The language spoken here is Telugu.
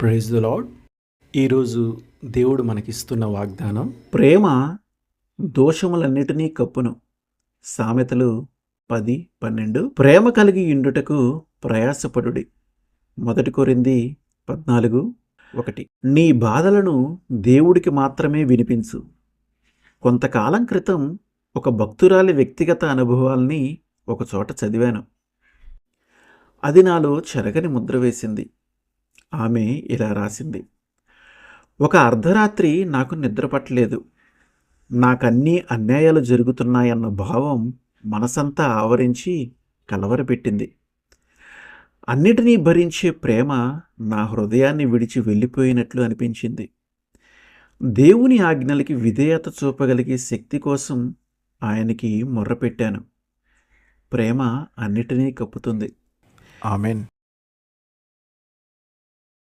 ప్రైజ్ ద లాడ్ ఈరోజు దేవుడు మనకిస్తున్న వాగ్దానం ప్రేమ దోషములన్నిటినీ కప్పును. సామెతలు పది పన్నెండు. ప్రేమ కలిగి ఇండుటకు ప్రయాసపడుడి. మొదటి కోరింది పద్నాలుగు ఒకటి. నీ బాధలను దేవుడికి మాత్రమే వినిపించు. కొంతకాలం క్రితం ఒక భక్తురాలి వ్యక్తిగత అనుభవాల్ని ఒకచోట చదివాను. అది నాలో చెరగని ముద్ర వేసింది. ఆమె ఇలా రాసింది. ఒక అర్ధరాత్రి నాకు నిద్రపట్టలేదు నాకన్నీ అన్యాయాలు జరుగుతున్నాయన్న భావం మనసంతా ఆవరించి కలవరపెట్టింది. అన్నిటినీ భరించే ప్రేమ నా హృదయాన్ని విడిచి వెళ్ళిపోయినట్లు అనిపించింది. దేవుని ఆజ్ఞలకి విధేయత చూపగలిగే శక్తి కోసం ఆయనకి మొర్రపెట్టాను. ప్రేమ అన్నిటినీ కప్పుతుంది. ఆమెన్.